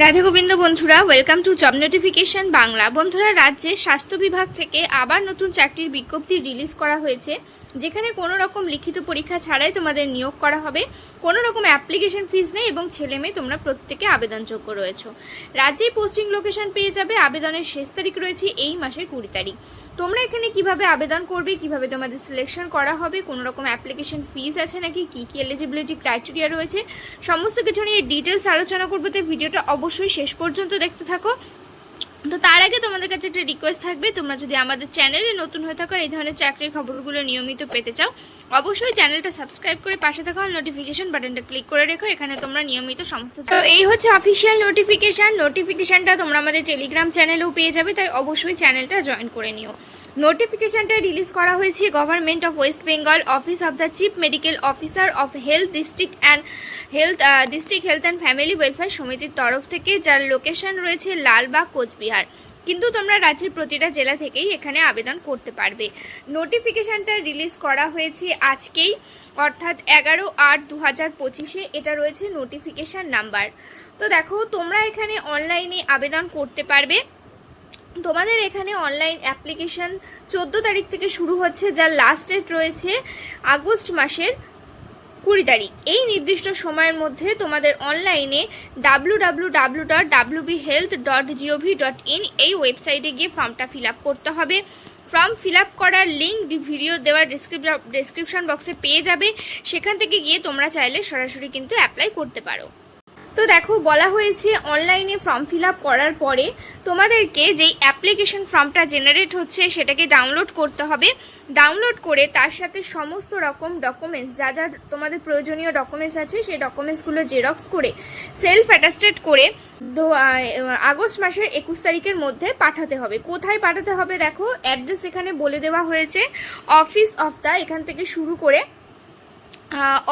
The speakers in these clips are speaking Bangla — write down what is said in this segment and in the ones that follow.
রাধে গোবিন্দ বন্ধুরা welcome to job notification Bangla. বন্ধুরা, রাজ্যে স্বাস্থ্য বিভাগ থেকে আবার নতুন চাকরির বিজ্ঞপ্তি রিলিজ করা হয়েছে, যেখানে কোনো রকম লিখিত পরীক্ষা ছাড়াই তোমাদের নিয়োগ করা হবে। কোনো রকম অ্যাপ্লিকেশন ফিজ নেই এবং ছেলে মেয়ে তোমরা প্রত্যেকে আবেদনযোগ্য রয়েছে। রাজ্যেই পোস্টিং লোকেশন পেয়ে যাবে। আবেদনের শেষ তারিখ রয়েছে এই মাসের কুড়ি তারিখ। তোমরা এখানে কীভাবে আবেদন করবে, কীভাবে তোমাদের সিলেকশন করা হবে কোনো রকম অ্যাপ্লিকেশন ফিস আছে নাকি, কি কি এলিজিবিলিটি ক্রাইটেরিয়া রয়েছে, সমস্ত কিছু নিয়ে ডিটেলস আলোচনা করব। তো ভিডিওটা অবশ্যই শেষ পর্যন্ত দেখতে থাকো। আগে তোমাদের কাছে একটা রিকোয়েস্ট থাকবে তোমরা যদি আমাদের চ্যানেলে নতুন হয়ে থাকো এই ধরনের চাকরির খবরগুলো নিয়মিত পেতে চাও অবশ্যই চ্যানেলটা সাবস্ক্রাইব করে পাশে থাকা নোটিফিকেশন বাটনটা ক্লিক করে রেখো এখানে তোমরা নিয়মিত সমস্ত তো এই হচ্ছে অফিসিয়াল নোটিফিকেশন নোটিফিকেশনটা তোমরা আমাদের টেলিগ্রাম চ্যানেলেও পেয়ে যাবে তাই অবশ্যই চ্যানেলটা জয়েন করে নিও। নোটিফিকেশনটা রিলিজ করা হয়েছে government of West Bengal office of the chief medical officer of health district and health district health and family welfare সমিতির তরফ থেকে যার লোকেশন রয়েছে লালবাগ কোচবিহার। কিন্তু তোমরা রাজ্যের প্রতিটা জেলা থেকেই এখানে আবেদন করতে পারবে। নোটিফিকেশনটা রিলিজ করা হয়েছে আজকেই, অর্থাৎ এগারো আট দু হাজার পঁচিশে এটা রয়েছে নোটিফিকেশান নাম্বার তো দেখো, তোমরা এখানে অনলাইনে আবেদন করতে পারবে। তোমাদের এখানে অনলাইন অ্যাপ্লিকেশন চোদ্দ তারিখ থেকে শুরু হচ্ছে, যার লাস্ট ডেট রয়েছে আগস্ট মাসের কুড়ি তারিখ। এই নির্দিষ্ট সময়ের মধ্যে তোমাদের অনলাইনে W dot health dot G O V dot in এই ওয়েবসাইটে গিয়ে ফর্মটা ফিল আপ করতে হবে। ফর্ম ফিল আপ করার লিঙ্ক ভিডিও দেওয়ার ডেসক্রিপশন বক্সে পেয়ে যাবে। সেখান থেকে গিয়ে তোমরা চাইলে সরাসরি কিন্তু অ্যাপ্লাই করতে পারো। তো দেখো, বলা হয়েছে অনলাইনে ফর্ম ফিল আপ করার পরে তোমাদেরকে যেই অ্যাপ্লিকেশন ফর্মটা জেনারেট হচ্ছে সেটাকে ডাউনলোড করতে হবে। ডাউনলোড করে তার সাথে সমস্ত রকম ডকুমেন্টস যা যা তোমাদের প্রয়োজনীয় ডকুমেন্টস আছে, সেই ডকুমেন্টসগুলো জেরক্স করে সেলফ অ্যাটাস্টেড করে আগস্ট মাসের একুশ তারিখের মধ্যে পাঠাতে হবে। কোথায় পাঠাতে হবে দেখো অ্যাড্রেস এখানে বলে দেওয়া হয়েছে। অফিস অফ দ্য এখান থেকে শুরু করে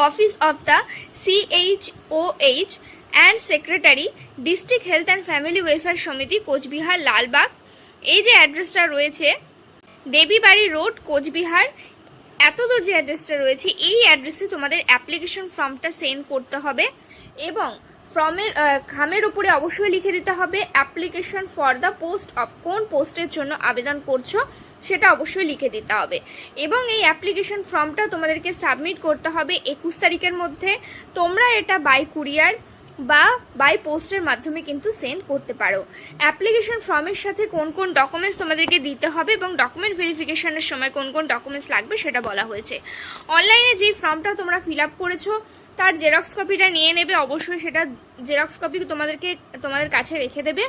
office of the CHOH and secretary, district health and family welfare সমিতি, কোচবিহার, লালবাগ। এই যে অ্যাড্রেসটা রয়েছে, দেবীবাড়ি রোড, কোচবিহার, এত দূর যে অ্যাড্রেসটা রয়েছে, এই অ্যাড্রেসে তোমাদের অ্যাপ্লিকেশন ফর্মটা সেন্ড করতে হবে এবং ফর্মের খামের উপরে অবশ্যই লিখে দিতে হবে, application for the post of কোন পোস্টের জন্য আবেদন করছ, সেটা অবশ্যই লিখে দিতে হবে। এবং এই অ্যাপ্লিকেশন ফর্মটা তোমাদেরকে সাবমিট করতে হবে একুশ তারিখের মধ্যে। তোমরা এটা বাই কুরিয়ার বা বাই পোস্টের মাধ্যমে কিন্তু সেন্ড করতে পারো। অ্যাপ্লিকেশন ফর্মের সাথে কোন কোন ডকুমেন্টস তোমাদেরকে দিতে হবে এবং ডকুমেন্ট ভেরিফিকেশনের সময় কোন কোন ডকুমেন্টস লাগবে সেটা বলা হয়েছে। অনলাইনে যে ফর্মটা তোমরা ফিল আপ করেছ, তার জেরক্স কপিটা নিয়ে নেবে। অবশ্যই সেটা জেরক্স কপি তোমাদেরকে, তোমাদের কাছে রেখে দেবে।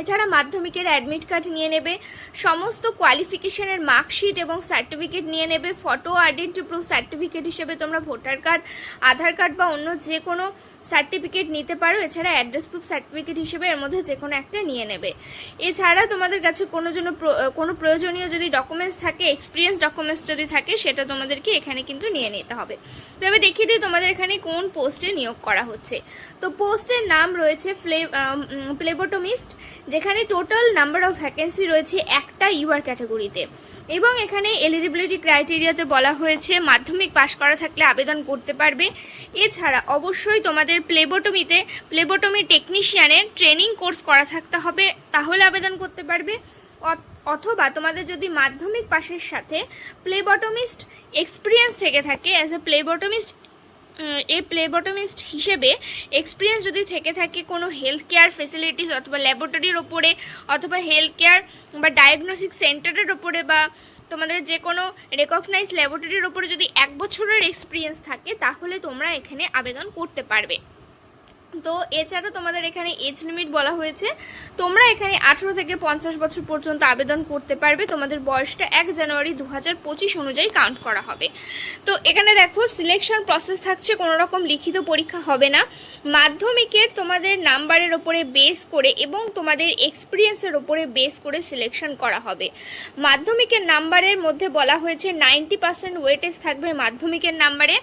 এছাড়া মাধ্যমিকের অ্যাডমিট কার্ড নিয়ে নেবে। সমস্ত কোয়ালিফিকেশনের মার্কশিট এবং সার্টিফিকেট নিয়ে নেবে। ফটো আইডেন্টি প্রুফ সার্টিফিকেট হিসেবে তোমরা ভোটার কার্ড আধার কার্ড বা অন্য যে কোনো সার্টিফিকেট নিতে পারো, এছাড়া অ্যাড্রেস প্রুফ সার্টিফিকেট হিসেবে এর মধ্যে যে কোনো একটা নিয়ে নেবে। এছাড়া তোমাদের কাছে কোনো জন্য কোনো প্রয়োজনীয় যদি ডকুমেন্টস থাকে এক্সপিরিয়েন্স ডকুমেন্টস যদি থাকে, সেটা তোমাদেরকে এখানে কিন্তু নিয়ে নিতে হবে। তো এবার দেখিয়ে দিই তোমাদের এখানে কোন পোস্টে নিয়োগ করা হচ্ছে। তো পোস্টের নাম রয়েছে ফ্লে প্লেবোটোমিস্ট যেখানে টোটাল নাম্বার অফ ভ্যাকেন্সি রয়েছে একটা ইউআর ক্যাটাগরিতে এবং এখানে এলিজিবিলিটি ক্রাইটেরিয়াতে বলা হয়েছে, মাধ্যমিক পাশ করা থাকলে আবেদন করতে পারবে। এছাড়া অবশ্যই তোমাদের প্লেবোটমিতে, প্লেবোটমি টেকনিশিয়ানের ট্রেনিং কোর্স করা থাকতে হবে, তাহলে আবেদন করতে পারবে। অথবা তোমাদের যদি মাধ্যমিক পাশের সাথে প্লেবটমিস্ট এক্সপিরিয়েন্স থেকে থাকে অ্যাজ এ প্লেবটমিস্ট এ প্লেবটমিস্ট হিসেবে এক্সপিরিয়েন্স যদি থেকে থাকে কোনো হেলথ কেয়ার ফেসিলিটিস অথবা ল্যাবরেটরির ওপরে, অথবা হেলথ কেয়ার বা ডায়াগনস্টিক সেন্টারের ওপরে বা তোমাদের যে কোনো রেকগনাইজ ল্যাবরেটরির ওপরে যদি এক বছরের এক্সপিরিয়েন্স থাকে, তাহলে তোমরা এখানে আবেদন করতে পারবে। তো এছাড়া তোমাদের এখানে এজ লিমিট বলা হয়েছে। তোমরা এখানে আঠেরো থেকে পঞ্চাশ বছর পর্যন্ত আবেদন করতে পারবে। তোমাদের বয়সটা এক জানুয়ারি দু হাজার পঁচিশ অনুযায়ী কাউন্ট করা হবে। তো এখানে দেখো সিলেকশন প্রসেস থাকছে, কোনো রকম লিখিত পরীক্ষা হবে না। মাধ্যমিকের তোমাদের নাম্বারের ওপরে বেস করে এবং তোমাদের এক্সপিরিয়েন্সের ওপরে বেস করে সিলেকশন করা হবে। মাধ্যমিকের নাম্বারের মধ্যে বলা হয়েছে নাইনটি পার্সেন্ট ওয়েটেজ থাকবে মাধ্যমিকের নাম্বারে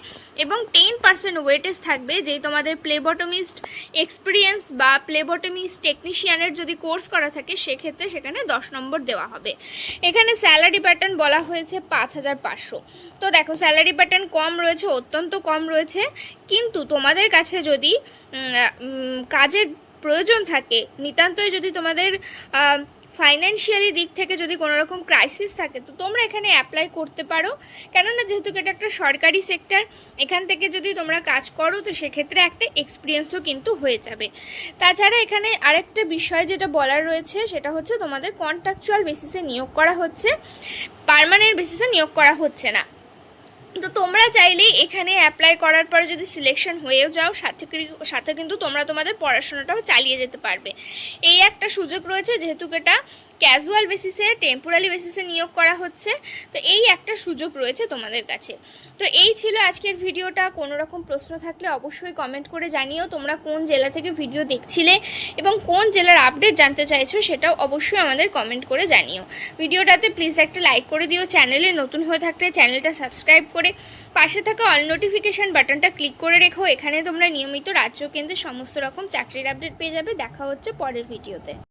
এবং টেন পার্সেন্ট ওয়েটেজ থাকবে, যেই তোমাদের প্লেবটমিস্ট এক্সপিরিয়েন্স বা প্লেবটমিস্ট টেকনিশিয়ানের যদি কোর্স করা থাকে, সেক্ষেত্রে সেখানে দশ নম্বর দেওয়া হবে। এখানে স্যালারি প্যাটার্ন বলা হয়েছে পাঁচ হাজার পাঁচশো। তো দেখো স্যালারি প্যাটার্ন কম রয়েছে, অত্যন্ত কম রয়েছে, কিন্তু তোমাদের কাছে যদি কাজের প্রয়োজন থাকে, নিতান্তই যদি তোমাদের ফাইন্যান্সিয়ালি দিক থেকে যদি কোনো রকম ক্রাইসিস থাকে, তো তোমরা এখানে অ্যাপ্লাই করতে পারো। কেননা যেহেতু এটা একটা সরকারি সেক্টর এখান থেকে যদি তোমরা কাজ করো, তো সেক্ষেত্রে একটা এক্সপিরিয়েন্সও কিন্তু হয়ে যাবে। তাছাড়া এখানে আরেকটা বিষয় যেটা বলার রয়েছে, সেটা হচ্ছে তোমাদের কন্ট্রাকচুয়াল বেসিসে নিয়োগ করা হচ্ছে। পারমানেন্ট বেসিসে নিয়োগ করা হচ্ছে না। তো তোমরা চাইলেই এখানে অ্যাপ্লাই করার পরে যদি সিলেকশন হয়েও যাও সাথে সাথে কিন্তু তোমরা তোমাদের পড়াশোনাটাও চালিয়ে যেতে পারবে। এই একটা সুযোগ রয়েছে যেহেতু এটা ক্যাজুয়াল বেসিসে টেম্পোরারি বেসিসে নিয়োগ করা হচ্ছে। তো এই একটা সুযোগ রয়েছে তোমাদের কাছে। তো এই ছিল আজকের ভিডিওটা। কোনো রকম প্রশ্ন থাকলে অবশ্যই কমেন্ট করে জানিও। তোমরা কোন জেলা থেকে ভিডিও দেখছিলে এবং কোন জেলার আপডেট জানতে চাইছো সেটাও অবশ্যই আমাদের কমেন্ট করে জানিও। ভিডিওটাতে প্লিজ একটা লাইক করে দিও। চ্যানেলে নতুন হয়ে থাকলে চ্যানেলটা সাবস্ক্রাইব করে পাশে থাকা অল নোটিফিকেশন বাটনটা ক্লিক করে রেখো। এখানে তোমরা নিয়মিত রাজ্য কেন্দ্রের সমস্ত রকম চাকরির আপডেট পেয়ে যাবে। দেখা হচ্ছে পরের ভিডিওতে